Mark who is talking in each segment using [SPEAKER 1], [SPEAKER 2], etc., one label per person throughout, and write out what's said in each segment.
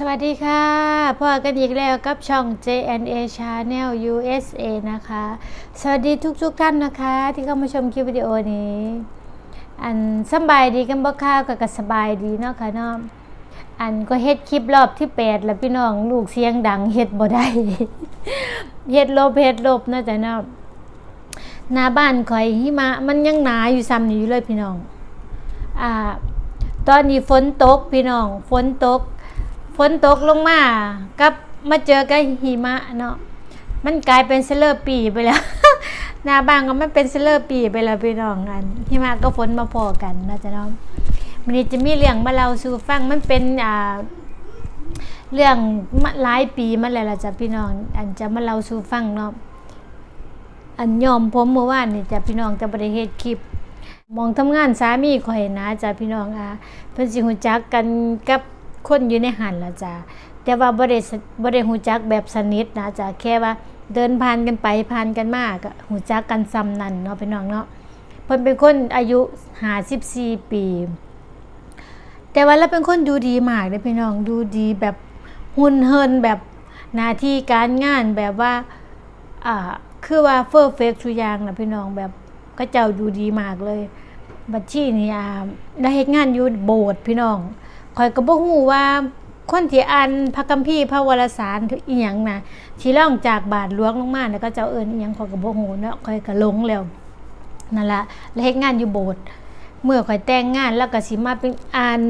[SPEAKER 1] สวัสดีค่ะพ่อกันอีกแล้วกับช่อง JNA Channel USA นะคะ สวัสดีทุกๆท่านนะคะ ที่เข้ามาชมคลิปวิดีโอนี้ อันสบายดีกันบ่ข้าวกับกสบายดีเนาะค่ะเนาะอันก็เฮ็ดคลิปรอบที่แปดแล้วพี่น้องลูกเสียงดังเฮ็ดบ่ได้ เฮ็ดลบเฮ็ดลบนะจ้ะเนาะหน้าบ้านข่อยหิมะมันยังหนาอยู่ซ้ำนี่อยู่เลยพี่น้องอ่าตอนนี้ฝนตกพี่น้องฝนตก ฝนตกลงมากับมาเจอกับหิมะเนาะมันกลายเป็นเซเลอร์ปีไปแล้ว หน้าบ้านก็มันเป็นเซเลอร์ปีไปแล้วพี่น้องอันหิมะก็ฝนมาพอกันนะจ๊ะเนาะมันจะมีเรื่องมาเล่าสู่ฟังมันเป็นอ่าเรื่องมาหลายปีมาแล้วล่ะจ้ะพี่น้อง อันจะมาเล่าสู่ฟังเนาะอันยอมผมเมื่อวานนี่จ้ะพี่น้องจะบ่ได้เฮ็ดคลิป มองทำงานสามีข่อยนะจ้ะพี่น้องอะเพิ่นสิฮู้จักกันกับ คนอยู่ในหันละจ้ะแต่ว่าบ่ได้บ่ได้ฮู้จักแบบสนิทนะจ้ะแค่ว่าเดินผ่านกันไปผ่านกันมาก็ฮู้จักกันซ้ำนั่นเนาะพี่น้องเนาะเพิ่นเป็นคนอายุ54ปี แต่ว่าเราเป็นคนดูดีมากเลยพี่น้องดูดีแบบหุ่นเฮินแบบหน้าที่การงานแบบว่าอ่าคือว่าเฟอร์เฟกทุกอย่างนะพี่น้องแบบก็เจ้าดูดีมากเลย บัดชี่นี่อ่าได้เฮ็ดงานอยู่โบสถ์พี่น้อง ข่อยก็บ่ฮู้ว่าคนที่อ่านพระคัมภีร์พระวรสารอีหยังนะที่ล่องจากบาทหลวงลงมาแล้วก็เจ้าเอิ้นอีหยังข่อยก็บ่ฮู้เนาะข่อยก็หลงแล้วนั่นละแล้วเฮ็ดงานอยู่โบสถ์เมื่อข่อยแต่งงานแล้วก็สิมาเป็นอ่าน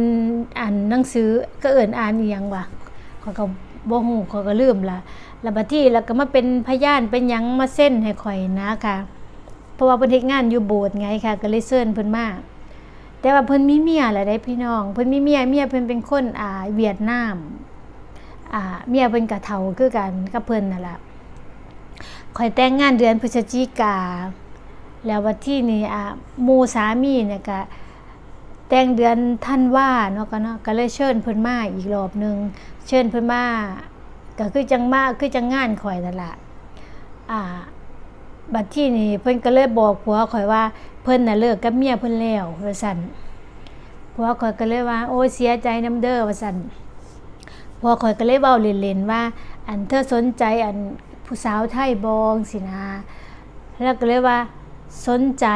[SPEAKER 1] อ่านหนังสือก็เอิ้นอ่านอีหยังวะข่อยก็บ่ฮู้ข่อยก็ลืมละแล้วบัดที่แล้วก็มาเป็นพยานเป็นหยังมาเส้นให้ข่อยนะค่ะ เพราะว่าเพิ่นเฮ็ดงานอยู่โบสถ์ไงค่ะ ก็เลยเชิญเพิ่นมา แต่ว่าเพิ่นมีเมียแหละได้พี่น้อง เพิ่นมีเมียเมียเพิ่นเป็นคนอ่าเวียดนามอ่าเมียเพิ่นก็เฒ่าคือกันกับเพิ่นนั่นแหละข่อยแต่งงานเดือนพฤศจิกา แล้ววันที่นี่อ่ามูสามีเนี่ยก็แต่งเดือนธันวาเนาะก็เนาะก็เลยเชิญเพิ่นมาอีกรอบหนึง เชิญเพิ่นมาก็คือจังมาคือจังงานข่อยนั่นแหละอ่า บัดที่นี่เพิ่นก็เลยบอกผัวข่อยว่าเพิ่นน่ะเลิกกับเมียเพิ่นแล้วว่าซั่นผัวข่อยก็เลยว่า โอ้เสียใจนํเด้อว่าซั่นผัวข่อยก็เลยเว้าเล่นๆว่า อันเธอสนใจอันผู้สาวไทยบองสินะแล้วก็เลยว่าสนใจ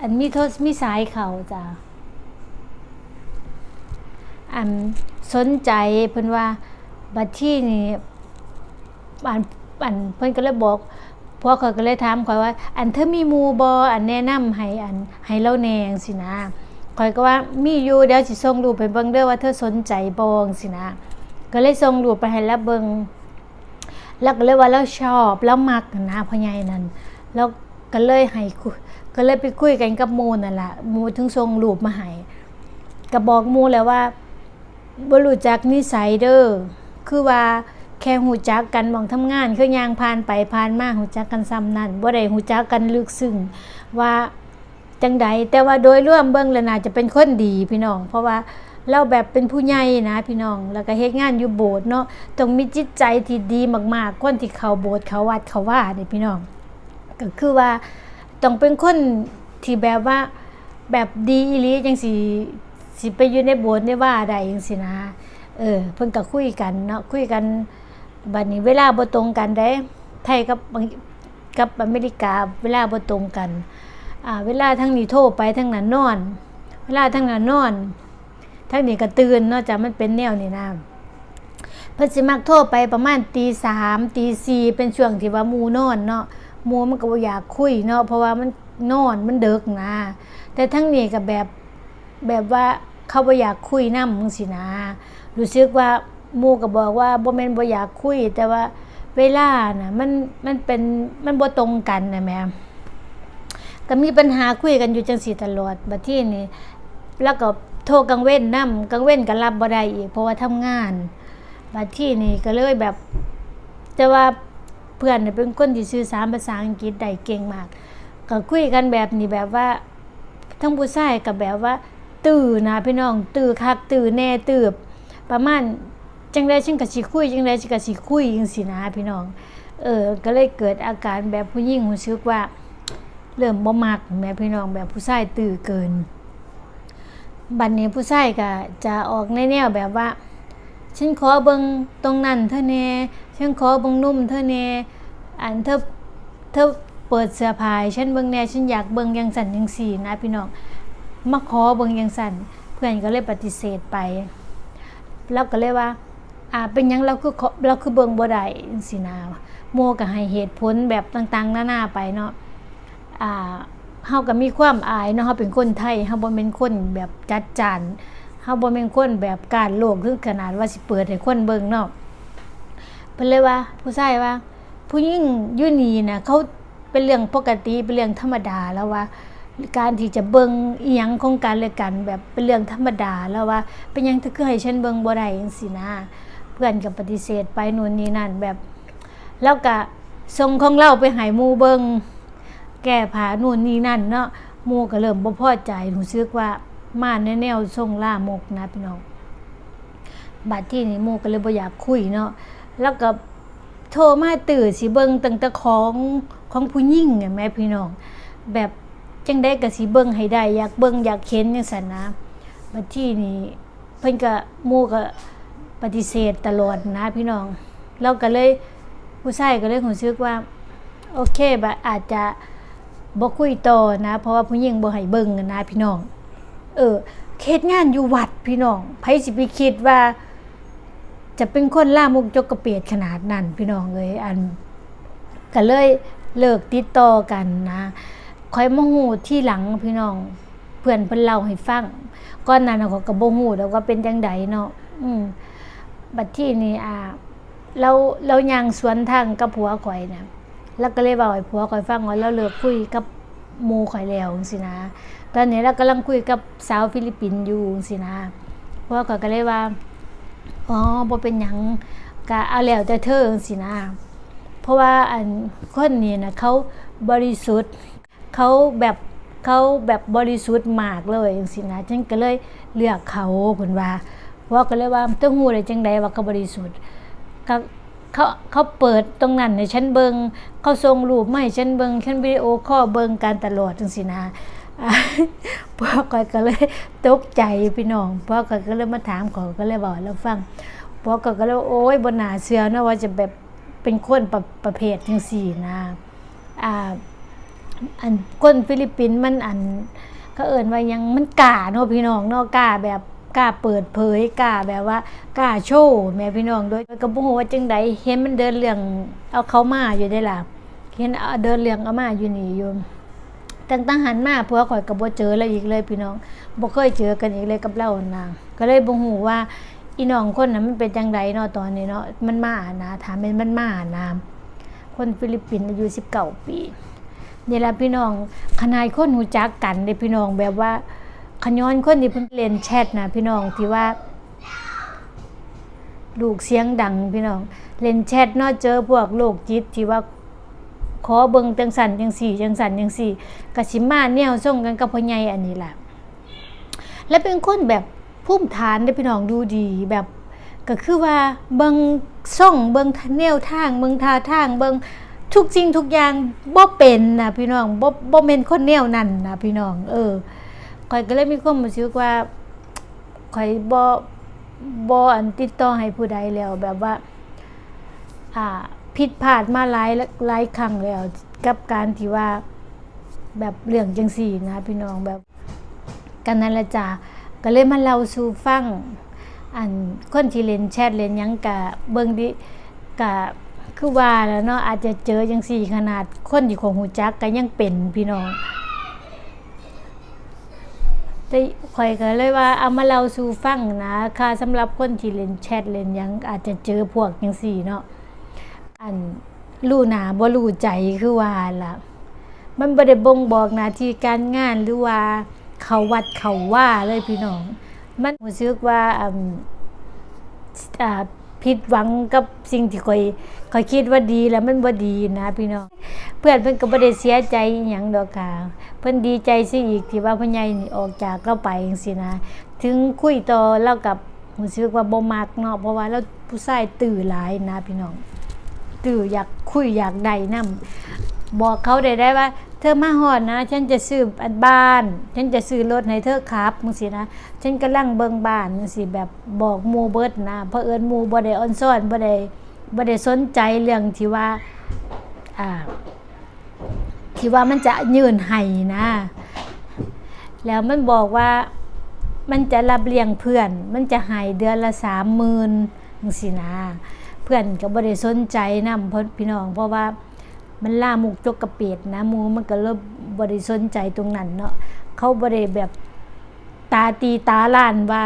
[SPEAKER 1] อันมีโทษมีสายเขาจ้ะอันสนใจเพิ่นว่าบัดที่นี่อัน อันเพิ่อนก็เลยบอกพวกเขาก็เลยถามข่อยว่า อันเธอมีมูบ่อันแนะนำให้อันให้เราแหนงสินะข่อยก็ว่ามีอยู่เดี๋ยวสิส่งรูปไปเบิ่งเด้อว่าเธอสนใจบ่สินะ ก็เลยส่งรูปไปให้แล้วเบิ่งแล้วก็เลยว่าเราชอบแล้วมักนะพ่อใหญ่นั่นแล้วก็เลยให้ก็เลยไปคุยกันกับมูนั่นล่ะมูถึงส่งรูปมาให้ก็บอกมูแล้วว่าบ่รู้จักนิสัยเด้อคือว่า แค่หูจักกันมองทำงานคือยางผ่านไปผ่านมาหูจักกันซ้ำนั่นบ่ได้หูจักกันลึกซึ้งว่าจังใดแต่ว่าโดยรวมเบิ่งแล้วน่าจะเป็นคนดีพี่น้อง เพราะว่าเราแบบเป็นผู้ใหญ่นะพี่น้อง แล้วก็เฮ็ดงานอยู่โบสถ์เนาะต้องมีจิตใจที่ดีมากๆคนที่เข้าโบสถ์เข้าวัดเข้าว่านี่พี่น้อง ก็คือว่าต้องเป็นคนที่แบบว่าแบบดีอีหลีจังสิสิไปอยู่ในโบสถ์ในว่าได้จังซี่นะ เออเพิ่นก็คุยกันเนาะคุยกัน บัดนี้เวลาบ่ตรงกันได้ไทยกับกับอเมริกาเวลาบ่ตรงกันอ่าเวลาทั้งนี้โทรไปทั้งนั้นนอน เวลาทั้งนั้นนอนทั้งนี้ก็ตื่นเนาะจ้ะมันเป็นแนวนี้นะเพิ่นสิมักโทรไปประมาณตีสามตีสี่เป็นช่วงที่ว่ามูนอนเนาะมูมันก็บ่อยากคุยเนาะเพราะว่ามันนอนมันเดึกนะ แต่ทั้งนี้ก็แบบแบบว่าเขาบ่อยากคุยนำจังซี่นะรู้สึกว่า มูก็บอกว่าบ่แม่นบ่อยากคุย แต่ว่าเวลาน่ะ มันมันเป็นมันบ่ตรงกันนะแม่ก็มีปัญหาคุยกันอยู่จังซี่ตลอดบัดที่นี้แล้วก็โทรกลางเว้นนำกลางเว้นก็รับบ่ได้อีก เพราะว่าทำงานบัดที่นี้ก็เลยแบบ แต่ว่าเพื่อนเป็นคนที่สื่อสารภาษาอังกฤษได้เก่งมาก ก็คุยกันแบบนี้แบบว่า ทั้งผู้ชายก็แบบว่า ตื่นนะพี่น้อง ตื่นคักตื่นแน่ตื่นประมาณ จังไดฉันก็สิคุยจังไดฉันก็สิคุยจังซี่นะพี่น้อง เออ ก็เลยเกิดอาการแบบผู้หญิงรู้สึกว่า เริ่มบ่มักแม่พี่น้องแบบผู้ชายตื่นเกิน บัดนี้ผู้ชายก็จะออกในแนวแบบว่า ฉันขอเบิงตรงนั้นเธอแน่ฉันขอเบิงนุ่มเธอแน่อันเธอเธอเปิดเสื้อผ้าฉันเบิงแน่ฉันอยากเบิงจังสั่นจังซี่นะพี่น้องมาขอเบิงจังสั่นเพื่อนก็เลยปฏิเสธไป แล้วก็เลยว่า อ่าเป็นยังเราคือเราคือเบิงบ่ได้จังซี่นะโมก็ให้เหตุผลแบบต่างๆนานาไปเนาะอ่าเฮาก็มีความอายเนาะเฮาเป็นคนไทยเฮาบ่แม่นคนแบบจัดจานเฮาบ่แม่นคนแบบการโลกถึงขนาดว่าสิเปิดให้คนเบิ่งเนาะเพิ่นเลยว่า ผู้ชายว่า ผู้หญิงอยู่นี่นะเขาเป็นเรื่องปกติเป็นเรื่องธรรมดาแล้วว่า การที่จะเบิ่งอีหยังของกันและกัน แบบเป็นเรื่องธรรมดาแล้วว่า เป็นหยังเธอคือให้ฉันเบิ่งบ่ได้จังซี่นะ พื่อนก็ปฏิเสธไปนู่นนี่นั่นแบบ แล้วก็ส่งของเราไปห้หมู่เบิงแก้ผานู่นนี่นั่นเนาะมูก็เริ่มบ่พอใจรู้สึกว่ามาในแนวส่งล่ามกนะพี่น้องบัดที่นี่มูก็เลยบ่อยากคุยเนาะแล้วก็โทรมาตื่นสิเบิงตั้งแต่ของของผู้หญิงเนี่ยแม่พี่น้อง แบบจังได้ก็สิเบิงให้ได้ อยากเบิงอยากเห็นจังซั่นนะบัดที่นี่เพิ่นก็มูก็ ปฏิเสธตลอดนะพี่น้องเราก็เลยผู้ชายก็เลยรู้สึกว่า โอเคแบบอาจจะบ่คุยต่อนะ เพราะว่าผู้หญิงบ่ให้เบิ่งนะพี่น้อง เออเฮ็ดงานอยู่วัดพี่น้องไผสิไปคิดว่า จะเป็นคนล่ามุกจกกระเปียดขนาดนั้นพี่น้องเอ้ยอันก็เลยเลิกติดต่อกันนะคอยมาฮู้ที่หลังพี่น้อง เพื่อนเพิ่นเล่าให้ฟังก่อนนั้นเขาก็บ่ฮู้ดอกว่าเป็นจังไดเนาะอืม บัดที่นี่อ่าเราเรายางสวนทางกับผัวข่อยนะแล้วก็เลยบอกให้ผัวข่อยฟังว่าเราเลิกคุยกับหมูข่อยแล้วจังซินะ ตอนนี้เรากำลังคุยกับสาวฟิลิปปินส์อยู่จังซินะผัวข่อยก็เลยว่าอ๋อบ่เป็นหยังก็เอาแล้วแต่เธอจังซินะ เพราะว่าอันคนนี้นะเขาบริสุทธิ์เขาแบบเขาแบบบริสุทธิ์มากเลยจังซินะฉันก็เลยเลือกเขาเพิ่นว่า ผัวก็เลยว่าต้องฮู้ได้จังไดว่าเขาบริสุทธิ์ก็เขาเขาเปิดตรงนั้นให้ฉันเบิงเขาส่งรูปไมาให้นเบิงฉันวิดีโอคอเบิงการตลอดจังซี่นะอ่าพวกก้อยก็เลยตกใจพี่น้องพวกก้อยก็เลยมาถามเขาก็เลยบอกให้เราฟังพวกก้อยก็เลยโอ้ยบ่น่าเชื่อนะว่าจะแบบเป็นคนประประเภทจังซี่นะอ่าอันคนฟิลิปปินส์มันอันเขาเอิ้นว่ายังมันกล้าเนาะพี่น้องเนาะกล้าแบบ กล้าเปิดเผยกล้าแบบว่ากล้าโชว์แม่พี่น้องโดยก็บ่ฮู้ว่าจังใดเห็นมันเดินเรื่องเอาเขามาอยู่ได้ล่ะเห็นเดินเรื่องเอามาอยู่นี่ยู่ตั้งแต่หันมาผัวข่อยก็บ่เจอแล้วอีกเลยพี่น้องบ่เคยเจอกันอีกเลยกับเรานางก็เลยบ่ฮู้ว่าอีน้องคนนั้นมันเป็นจังไดเนาะตอนนี้เนาะมันมานะถามเป็นมันมานะคนฟิลิปปินส์อายุ19ปีนี่ละพี่น้องขนาดคนหูจักกันเด้พี่น้องแบบว่า ขย้อนคนที่เพิ่นเล่นแชทนะพี่น้องที่ว่า ลูกเสียงดังพี่น้อง เล่นแชทเนาะเจอพวกโรคจิตที่ว่าขอเบิงจังสันจังสี่จังสันจังสี่กะสิมาแนวส่งกันกับพ่อใหญ่อันนี้ล่ะ และเป็นคนแบบภูมิฐานได้พี่น้องดูดีแบบก็คือว่าเบิงส่องเบิงแนวทางเบิงท่าทางเบิงทุกสิ่งทุกอย่างบ่เป็นนะพี่น้องบ่บ่แม่นคนแนวนั้นนะพี่น้อง เออ ข่อยก็เลยมีความรู้สึกว่าข่อยบ่บ่อันติดต่อให้ผู้ใดแล้วแบบว่า อ่าผิดพลาดมาหลายหลายครั้งแล้ว กับการที่ว่าแบบเรื่องจังซี่นะพี่น้องแบบกันนั่นละจ้าก็เลยมาเล่าสู่ฟังอันคนที่เล่นแชทเล่นยังกะเบิ่งดิกะคือว่าแล้วเนาะอาจจะเจอจังซี่ขนาดคนที่ของหูจักก็ยังเป็นพี่น้อง แต่ข่อยก็เลยว่าเอามาเล่าสู่ฟังนะค่ะสำหรับคนที่เล่นแชทเล่นยังอาจจะเจอพวกยังสี่เนาะอันรู้หนาบ่รู้ใจคือว่าล่ะ มันบ่ได้บ่งบอกหน้าที่การงานหรือว่าเขาวัดเขาว่าเลยพี่น้อง มันรู้สึกว่าอืมอ่า ผิดหวังกับสิ่งที่ข่อยข่อยคิดว่าดีแล้วมันบ่ดีนะพี่น้องเพื่อนเพิ่อนก็บ่ได้เสียใจอิหยังดอกค่ะเพิ่อนดีใจซิอีกที่ว่าพ่อใหญ่ออกจากเราไปจังซี่นะ ถึงคุยต่อแล้วกับรู้สึกว่าบ่มักเนาะเพราะว่าเราผู้ชายตื่อหลายนะพี่น้องตื่ออยากคุยอยากได้นํบอกเขาได้ได้ว่า เธอมาหอดนะ ฉันจะซื้ออันบ้าน ฉันจะซื้อรถให้เธอขับมึงสินะ ฉันกำลังเบิ่งบ้านมึงสิแบบบอกมูเบิดนะเพราะเอิญมูบ่ได้ออนซ่อนบ่ได้บ่ได้สนใจเรื่องที่ว่าอ่าที่ว่ามันจะยืนให้นะ แล้วมันบอกว่ามันจะรับเลี้ยงเพื่อน มันจะให้เดือนละสามหมื่นจังสินะ เพื่อนก็บ่ได้สนใจนำเพราะพี่น้องเพราะว่า มันล่ามุกจกกระเปียดนะมูมันก็เริ่มบ่ได้สนใจตรงนั้นเนาะเขาบ่ได้แบบตาตีตาล้านว่า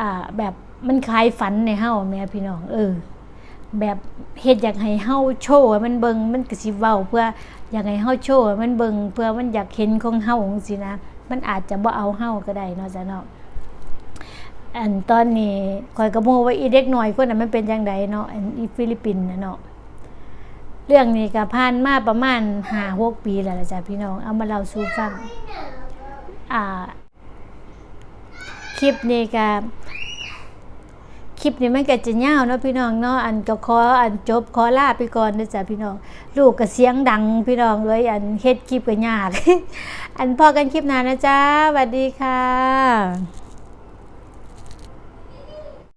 [SPEAKER 1] อ่าแบบมันคลายฝันในเฮ้าแม่พี่น้อง เออ แบบเฮ็ดอยากให้เฮ้าโชว์มันเบิงมันก็สิเว้าเพื่ออยากให้เฮ้าโชว์มันเบิงเพื่อมันอยากเห็นของเฮ้าจังซี่นะ มันอาจจะบ่เอาเฮ้าก็ได้เนาะจ้ะเนาะอันตอนนี้ข่อยก็โมว่าอีเด็กน้อยคนนั้นมันเป็นจังไดเนาะอันอีฟิลิปปินส์นะเนาะ เรื่องนี้ก็ผ่านมาประมาณ5-6ปีแล้วละจ้ะพี่น้อง เอามาเล่าสู่ฟังอ่า คลิปนี้ก็คลิปนี้มันก็จะยาเนาะพี่น้องเนาะอันก็ขออันจบขอลาไปก่อนนะจ๊ะพี่น้องลูกก็เสียงดังพี่น้องเลยอันเฮ็ดคลิปก็ยาก อันพอกันคลิปหน้านะจ๊ะสวัสดีค่ะ